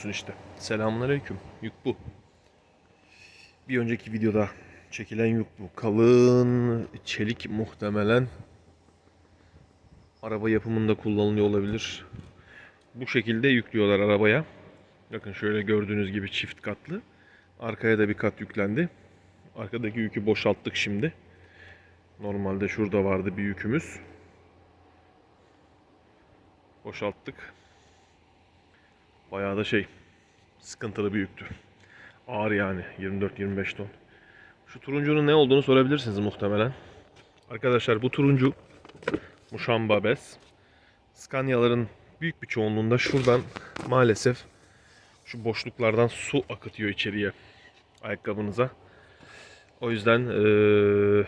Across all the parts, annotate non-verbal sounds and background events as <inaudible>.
musun işte. Selamünaleyküm. Yük bu. Bir önceki videoda çekilen yük bu. Kalın çelik muhtemelen araba yapımında kullanılıyor olabilir. Bu şekilde yüklüyorlar arabaya. Bakın şöyle gördüğünüz gibi çift katlı. Arkaya da bir kat yüklendi. Arkadaki yükü boşalttık şimdi. Normalde şurada vardı bir yükümüz. Boşalttık. Bayağı da şey sıkıntılı bir yüktü. Ağır yani 24-25 ton. Şu turuncunun ne olduğunu sorabilirsiniz muhtemelen. Arkadaşlar bu turuncu Muşamba bez. Scania'ların büyük bir çoğunluğunda şuradan maalesef şu boşluklardan su akıtıyor içeriye ayakkabınıza. O yüzden eee,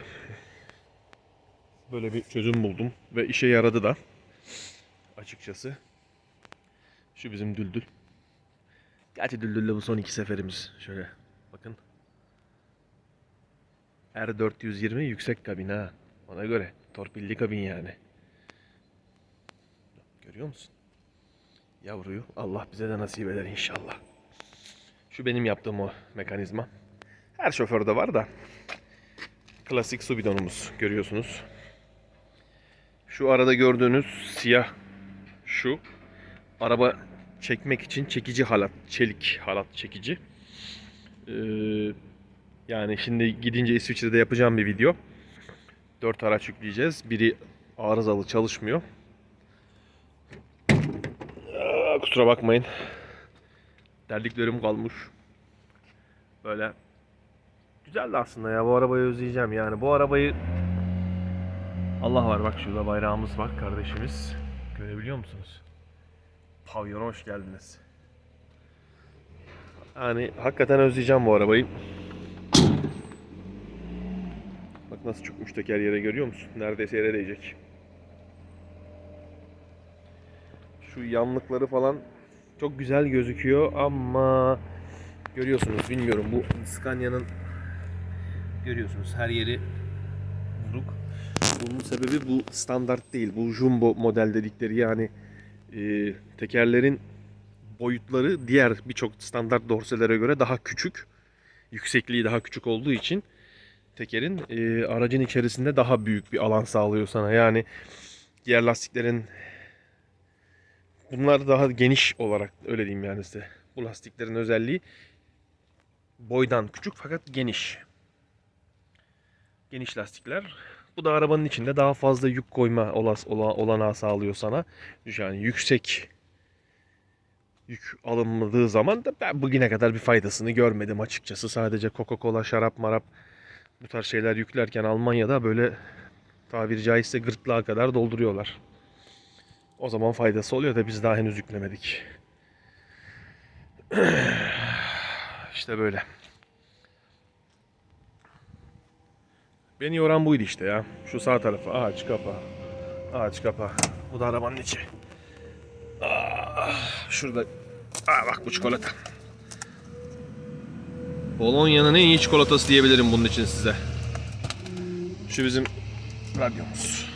böyle bir çözüm buldum ve işe yaradı da açıkçası. Şu bizim düldül. Gerçi düldülle bu son iki seferimiz. Şöyle bakın. R420 yüksek kabin ha. Ona göre. Torpilli kabin yani. Görüyor musun? Yavruyu Allah bize de nasip eder inşallah. Şu benim yaptığım o mekanizma. Her şoförde var da. Klasik su bidonumuz görüyorsunuz. Şu arada gördüğünüz siyah şu. Araba çekmek için çekici halat, çelik halat çekici. Ee, yani şimdi gidince İsviçre'de yapacağım bir video. 4 araç yükleyeceğiz. Biri arızalı çalışmıyor. Aa, kusura bakmayın. Derdiklerim kalmış. Böyle güzeldi aslında ya. Bu arabayı özleyeceğim yani. Bu arabayı Allah var bak şurada bayrağımız var kardeşimiz. Görebiliyor musunuz? Pavyona hoş geldiniz. Yani hakikaten özleyeceğim bu arabayı. Bak nasıl üç teker yere görüyor musun? Neredeyse yere değecek. Şu yanlıkları falan çok güzel gözüküyor ama görüyorsunuz bilmiyorum bu Scania'nın görüyorsunuz her yeri vuruk. Bunun sebebi bu standart değil. Bu jumbo model dedikleri yani e, tekerlerin boyutları diğer birçok standart dorselere göre daha küçük. Yüksekliği daha küçük olduğu için tekerin e, aracın içerisinde daha büyük bir alan sağlıyor sana. Yani diğer lastiklerin bunlar daha geniş olarak öyle diyeyim yani size. Bu lastiklerin özelliği boydan küçük fakat geniş. Geniş lastikler. Bu da arabanın içinde daha fazla yük koyma olas, ola- olanağı sağlıyor sana. Yani yüksek yük alınmadığı zaman da ben bugüne kadar bir faydasını görmedim açıkçası. Sadece Coca-Cola, şarap, marap bu tarz şeyler yüklerken Almanya'da böyle tabiri caizse gırtlağa kadar dolduruyorlar. O zaman faydası oluyor da biz daha henüz yüklemedik. <clears throat> işte böyle. Beni yoran buydu işte ya. Şu sağ tarafı. Ağaç kapa. Ağaç kapa. Bu da arabanın içi. Ah, şurada. Aa, bak bu çikolata. Bolonya'nın en iyi çikolatası diyebilirim bunun için size. Şu bizim radyomuz.